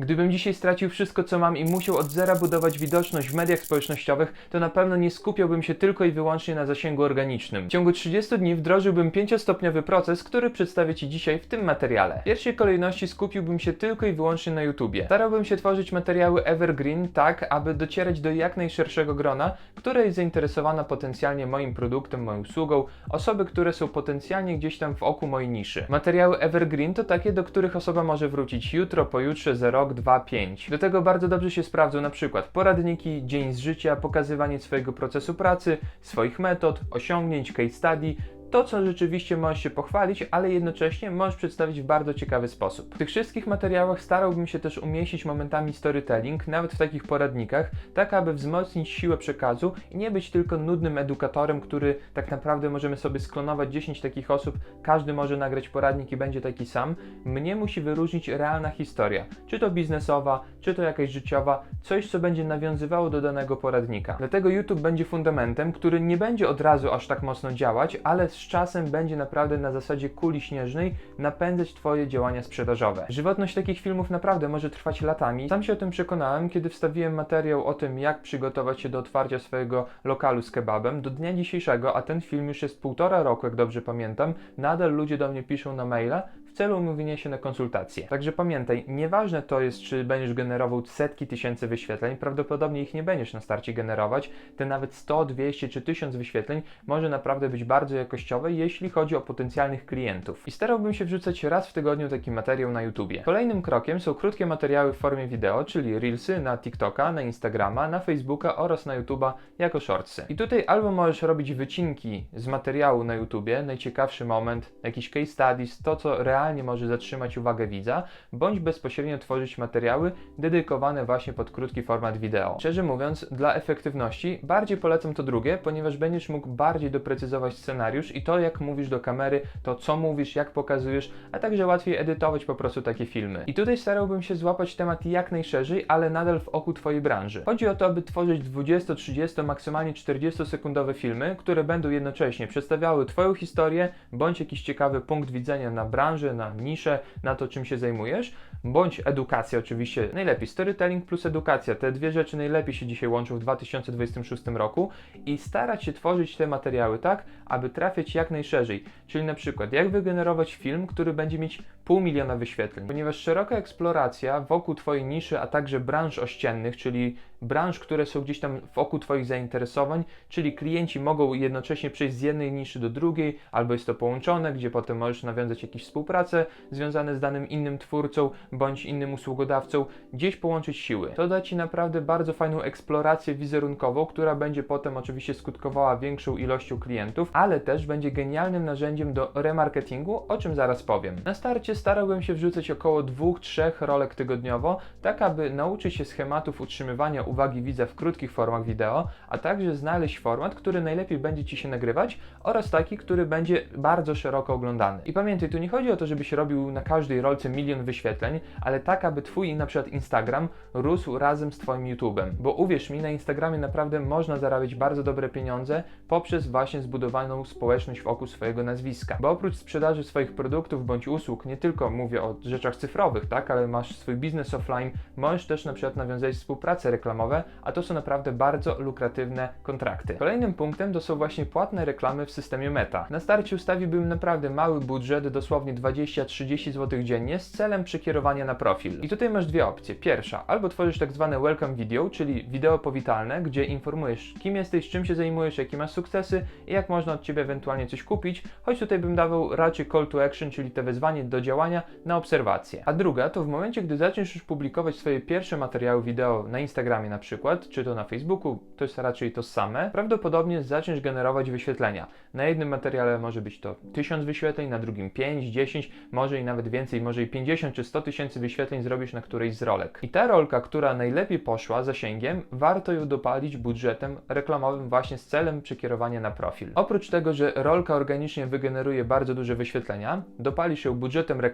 Gdybym dzisiaj stracił wszystko, co mam i musiał od zera budować widoczność w mediach społecznościowych, to na pewno nie skupiałbym się tylko i wyłącznie na zasięgu organicznym. W ciągu 30 dni wdrożyłbym 5-stopniowy proces, który przedstawię Ci dzisiaj w tym materiale. W pierwszej kolejności skupiłbym się tylko i wyłącznie na YouTubie. Starałbym się tworzyć materiały evergreen tak, aby docierać do jak najszerszego grona, które jest zainteresowana potencjalnie moim produktem, moją usługą, osoby, które są potencjalnie gdzieś tam w oku mojej niszy. Materiały evergreen to takie, do których osoba może wrócić jutro, pojutrze, za rok, 2, 5. Do tego bardzo dobrze się sprawdzą na przykład poradniki, dzień z życia, pokazywanie swojego procesu pracy, swoich metod, osiągnięć, case study, to, co rzeczywiście możesz się pochwalić, ale jednocześnie możesz przedstawić w bardzo ciekawy sposób. W tych wszystkich materiałach starałbym się też umieścić momentami storytelling, nawet w takich poradnikach, tak aby wzmocnić siłę przekazu i nie być tylko nudnym edukatorem, który tak naprawdę możemy sobie sklonować 10 takich osób, każdy może nagrać poradnik i będzie taki sam. Mnie musi wyróżnić realna historia, czy to biznesowa, czy to jakaś życiowa, coś, co będzie nawiązywało do danego poradnika. Dlatego YouTube będzie fundamentem, który nie będzie od razu aż tak mocno działać, ale z czasem będzie naprawdę na zasadzie kuli śnieżnej napędzać Twoje działania sprzedażowe. Żywotność takich filmów naprawdę może trwać latami. Sam się o tym przekonałem, kiedy wstawiłem materiał o tym, jak przygotować się do otwarcia swojego lokalu z kebabem. Do dnia dzisiejszego, a ten film już jest półtora roku, jak dobrze pamiętam, nadal ludzie do mnie piszą na maila celu umówienia się na konsultacje. Także pamiętaj, nieważne to jest, czy będziesz generował setki tysięcy wyświetleń, prawdopodobnie ich nie będziesz na starcie generować. Te nawet 100, 200 czy 1000 wyświetleń może naprawdę być bardzo jakościowe, jeśli chodzi o potencjalnych klientów. I starałbym się wrzucać raz w tygodniu taki materiał na YouTubie. Kolejnym krokiem są krótkie materiały w formie wideo, czyli Reelsy na TikToka, na Instagrama, na Facebooka oraz na YouTuba jako shortsy. I tutaj albo możesz robić wycinki z materiału na YouTubie, najciekawszy moment, jakiś case studies, to co realnie może zatrzymać uwagę widza, bądź bezpośrednio tworzyć materiały dedykowane właśnie pod krótki format wideo. Szczerze mówiąc, dla efektywności bardziej polecam to drugie, ponieważ będziesz mógł bardziej doprecyzować scenariusz i to jak mówisz do kamery, to co mówisz, jak pokazujesz, a także łatwiej edytować po prostu takie filmy. I tutaj starałbym się złapać temat jak najszerzej, ale nadal w oku Twojej branży. Chodzi o to, aby tworzyć 20, 30, maksymalnie 40 sekundowe filmy, które będą jednocześnie przedstawiały Twoją historię, bądź jakiś ciekawy punkt widzenia na branżę, na niszę, na to czym się zajmujesz, bądź edukacja oczywiście, najlepiej storytelling plus edukacja, te dwie rzeczy najlepiej się dzisiaj łączą w 2026 roku i starać się tworzyć te materiały tak, aby trafiać jak najszerzej, czyli na przykład jak wygenerować film, który będzie mieć pół miliona wyświetleń, ponieważ szeroka eksploracja wokół Twojej niszy, a także branż ościennych, czyli branż, które są gdzieś tam wokół Twoich zainteresowań, czyli klienci mogą jednocześnie przejść z jednej niszy do drugiej, albo jest to połączone, gdzie potem możesz nawiązać jakieś współpracę związane z danym innym twórcą bądź innym usługodawcą, gdzieś połączyć siły. To da Ci naprawdę bardzo fajną eksplorację wizerunkową, która będzie potem oczywiście skutkowała większą ilością klientów, ale też będzie genialnym narzędziem do remarketingu, o czym zaraz powiem. Na starcie starałbym się wrzucać około 2-3 rolek tygodniowo, tak aby nauczyć się schematów utrzymywania uwagi widza w krótkich formach wideo, a także znaleźć format, który najlepiej będzie Ci się nagrywać oraz taki, który będzie bardzo szeroko oglądany. I pamiętaj, tu nie chodzi o to, żebyś robił na każdej rolce milion wyświetleń, ale tak, aby Twój na przykład Instagram rósł razem z Twoim YouTubem. Bo uwierz mi, na Instagramie naprawdę można zarabiać bardzo dobre pieniądze poprzez właśnie zbudowaną społeczność wokół swojego nazwiska. Bo oprócz sprzedaży swoich produktów bądź usług, nie tylko mówię o rzeczach cyfrowych, tak, ale masz swój biznes offline, możesz też na przykład nawiązać współpracę reklamowe, a to są naprawdę bardzo lukratywne kontrakty. Kolejnym punktem to są właśnie płatne reklamy w systemie Meta. Na starcie ustawiłbym naprawdę mały budżet, dosłownie 20-30 zł dziennie z celem przekierowania na profil. I tutaj masz dwie opcje. Pierwsza, albo tworzysz tak zwane welcome video, czyli wideo powitalne, gdzie informujesz kim jesteś, czym się zajmujesz, jakie masz sukcesy i jak można od Ciebie ewentualnie coś kupić, choć tutaj bym dawał raczej call to action, czyli te wezwanie do działania na obserwację. A druga to w momencie, gdy zaczniesz już publikować swoje pierwsze materiały wideo na Instagramie na przykład, czy to na Facebooku, to jest raczej to same, prawdopodobnie zaczniesz generować wyświetlenia. Na jednym materiale może być to 1000 wyświetleń, na drugim 5, 10, może i nawet więcej, może i 50 czy 100 tysięcy wyświetleń zrobisz na którejś z rolek. I ta rolka, która najlepiej poszła zasięgiem, warto ją dopalić budżetem reklamowym właśnie z celem przekierowania na profil. Oprócz tego, że rolka organicznie wygeneruje bardzo duże wyświetlenia, dopalisz ją budżetem reklamowym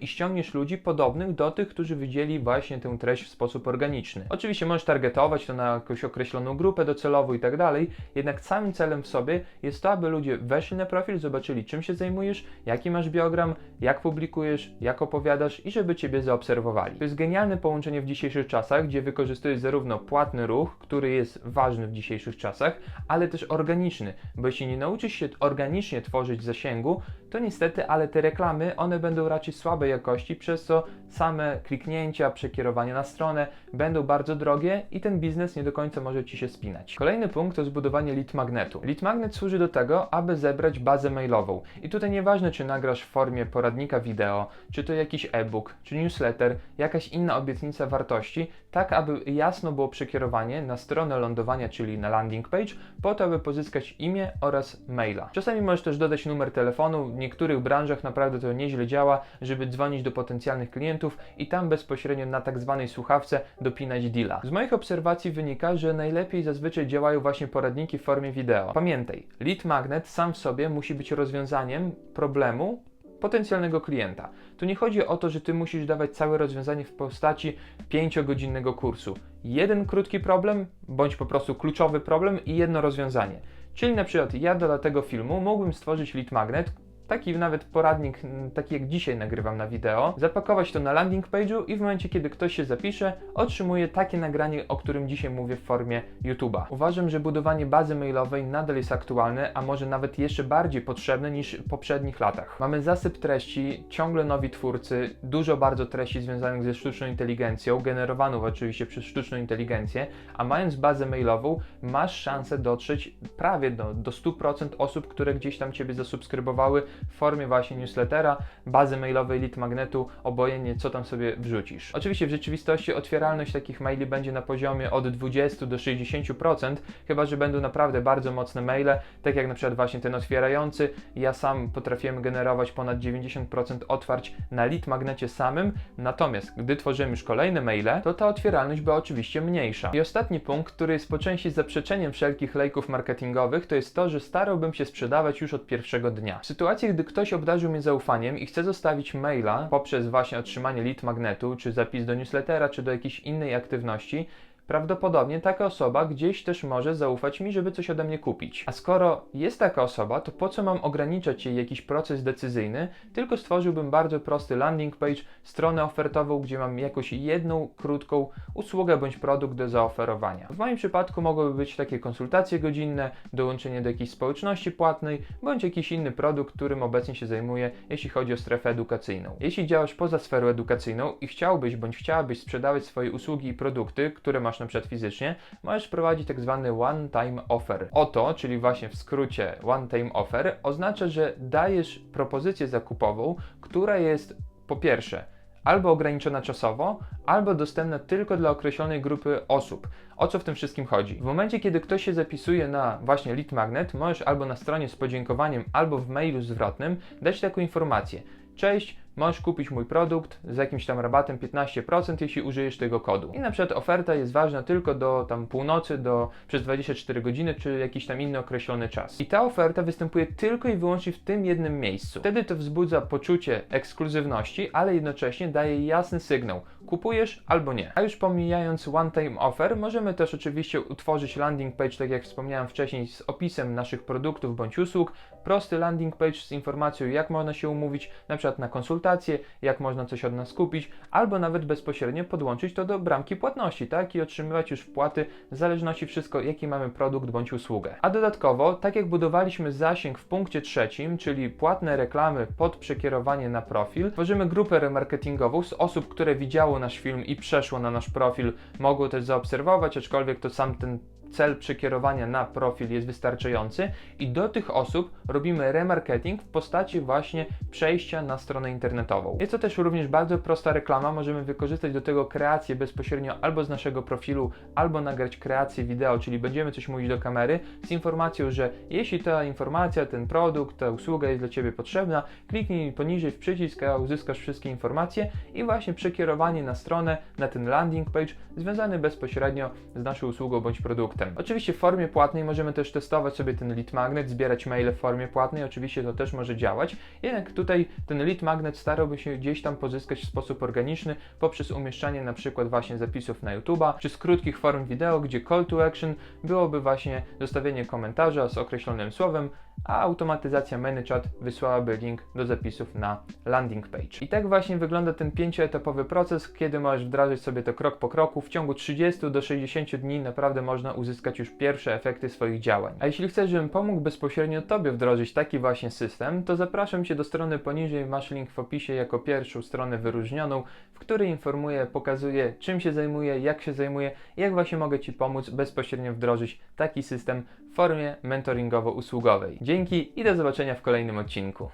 i ściągniesz ludzi podobnych do tych, którzy widzieli właśnie tę treść w sposób organiczny. Oczywiście możesz targetować to na jakąś określoną grupę docelową i tak dalej, jednak samym celem w sobie jest to, aby ludzie weszli na profil, zobaczyli czym się zajmujesz, jaki masz biogram, jak publikujesz, jak opowiadasz i żeby Ciebie zaobserwowali. To jest genialne połączenie w dzisiejszych czasach, gdzie wykorzystujesz zarówno płatny ruch, który jest ważny w dzisiejszych czasach, ale też organiczny, bo jeśli nie nauczysz się organicznie tworzyć zasięgu, to niestety, ale te reklamy, one będą raczej słabej jakości, przez co same kliknięcia, przekierowanie na stronę będą bardzo drogie i ten biznes nie do końca może Ci się spinać. Kolejny punkt to zbudowanie lead magnetu. Lead magnet służy do tego, aby zebrać bazę mailową. I tutaj nieważne, czy nagrasz w formie poradnika wideo, czy to jakiś e-book, czy newsletter, jakaś inna obietnica wartości, tak aby jasno było przekierowanie na stronę lądowania, czyli na landing page, po to, aby pozyskać imię oraz maila. Czasami możesz też dodać numer telefonu, w niektórych branżach naprawdę to nieźle działa, żeby dzwonić do potencjalnych klientów i tam bezpośrednio na tak zwanej słuchawce dopinać deala. Z moich obserwacji wynika, że najlepiej zazwyczaj działają właśnie poradniki w formie wideo. Pamiętaj, lead magnet sam w sobie musi być rozwiązaniem problemu potencjalnego klienta. Tu nie chodzi o to, że ty musisz dawać całe rozwiązanie w postaci 5-godzinnego kursu. Jeden krótki problem, bądź po prostu kluczowy problem i jedno rozwiązanie. Czyli na przykład ja do tego filmu mógłbym stworzyć lead magnet, taki nawet poradnik, m, taki jak dzisiaj nagrywam na wideo, zapakować to na landing page'u i w momencie, kiedy ktoś się zapisze, otrzymuje takie nagranie, o którym dzisiaj mówię w formie YouTube'a. Uważam, że budowanie bazy mailowej nadal jest aktualne, a może nawet jeszcze bardziej potrzebne niż w poprzednich latach. Mamy zasyp treści, ciągle nowi twórcy, dużo bardzo treści związanych ze sztuczną inteligencją, generowaną oczywiście przez sztuczną inteligencję, a mając bazę mailową, masz szansę dotrzeć prawie do, do 100% osób, które gdzieś tam Ciebie zasubskrybowały w formie właśnie newslettera, bazy mailowej, lead magnetu, obojętnie co tam sobie wrzucisz. Oczywiście w rzeczywistości otwieralność takich maili będzie na poziomie od 20 do 60%, chyba że będą naprawdę bardzo mocne maile, tak jak na przykład właśnie ten otwierający. Ja sam potrafiłem generować ponad 90% otwarć na lead magnecie samym, natomiast gdy tworzymy już kolejne maile, to ta otwieralność była oczywiście mniejsza. I ostatni punkt, który jest po części zaprzeczeniem wszelkich lejków marketingowych, to jest to, że starałbym się sprzedawać już od pierwszego dnia. W sytuacji, gdy ktoś obdarzył mnie zaufaniem i chce zostawić maila poprzez właśnie otrzymanie lead magnetu, czy zapis do newslettera, czy do jakiejś innej aktywności, prawdopodobnie taka osoba gdzieś też może zaufać mi, żeby coś ode mnie kupić. A skoro jest taka osoba, to po co mam ograniczać jej jakiś proces decyzyjny, tylko stworzyłbym bardzo prosty landing page, stronę ofertową, gdzie mam jakąś jedną krótką usługę bądź produkt do zaoferowania. W moim przypadku mogłyby być takie konsultacje godzinne, dołączenie do jakiejś społeczności płatnej, bądź jakiś inny produkt, którym obecnie się zajmuję, jeśli chodzi o strefę edukacyjną. Jeśli działasz poza sferą edukacyjną i chciałbyś bądź chciałabyś sprzedawać swoje usługi i produkty, które masz na przykład fizycznie, możesz prowadzić tak zwany one-time offer. Oto, czyli właśnie w skrócie one-time offer, oznacza, że dajesz propozycję zakupową, która jest po pierwsze albo ograniczona czasowo, albo dostępna tylko dla określonej grupy osób. O co w tym wszystkim chodzi? W momencie, kiedy ktoś się zapisuje na właśnie lead magnet, możesz albo na stronie z podziękowaniem, albo w mailu zwrotnym dać taką informację. Cześć, możesz kupić mój produkt z jakimś tam rabatem 15%, jeśli użyjesz tego kodu. I na przykład oferta jest ważna tylko do tam północy, do przez 24 godziny, czy jakiś tam inny określony czas. I ta oferta występuje tylko i wyłącznie w tym jednym miejscu. Wtedy to wzbudza poczucie ekskluzywności, ale jednocześnie daje jasny sygnał. Kupujesz albo nie. A już pomijając one-time offer, możemy też oczywiście utworzyć landing page, tak jak wspomniałem wcześniej, z opisem naszych produktów bądź usług. Prosty landing page z informacją, jak można się umówić, na przykład na konsultację, jak można coś od nas kupić, albo nawet bezpośrednio podłączyć to do bramki płatności, tak? I otrzymywać już wpłaty w zależności wszystko, jaki mamy produkt bądź usługę. A dodatkowo, tak jak budowaliśmy zasięg w punkcie trzecim, czyli płatne reklamy pod przekierowanie na profil, tworzymy grupę remarketingową z osób, które widziało nasz film i przeszło na nasz profil, mogło też zaobserwować, aczkolwiek to sam ten cel przekierowania na profil jest wystarczający i do tych osób robimy remarketing w postaci właśnie przejścia na stronę internetową. Jest to też również bardzo prosta reklama, możemy wykorzystać do tego kreację bezpośrednio albo z naszego profilu, albo nagrać kreację wideo, czyli będziemy coś mówić do kamery z informacją, że jeśli ta informacja, ten produkt, ta usługa jest dla Ciebie potrzebna, kliknij poniżej w przycisk, a uzyskasz wszystkie informacje i właśnie przekierowanie na stronę, na ten landing page związany bezpośrednio z naszą usługą bądź produktem. Produktem. Oczywiście w formie płatnej możemy też testować sobie ten lead magnet, zbierać maile w formie płatnej, oczywiście to też może działać, jednak tutaj ten lead magnet starałby się gdzieś tam pozyskać w sposób organiczny poprzez umieszczanie na przykład właśnie zapisów na YouTube'a, czy z krótkich form wideo, gdzie call to action byłoby właśnie zostawienie komentarza z określonym słowem, a automatyzacja ManyChat wysłałaby link do zapisów na landing page. I tak właśnie wygląda ten pięcioetapowy proces, kiedy możesz wdrażać sobie to krok po kroku. W ciągu 30 do 60 dni naprawdę można uzyskać już pierwsze efekty swoich działań. A jeśli chcesz, żebym pomógł bezpośrednio Tobie wdrożyć taki właśnie system, to zapraszam Cię do strony poniżej, masz link w opisie jako pierwszą stronę wyróżnioną, w której informuję, pokazuję czym się zajmuję, jak się zajmuję jak właśnie mogę Ci pomóc bezpośrednio wdrożyć taki system formie mentoringowo-usługowej. Dzięki i do zobaczenia w kolejnym odcinku.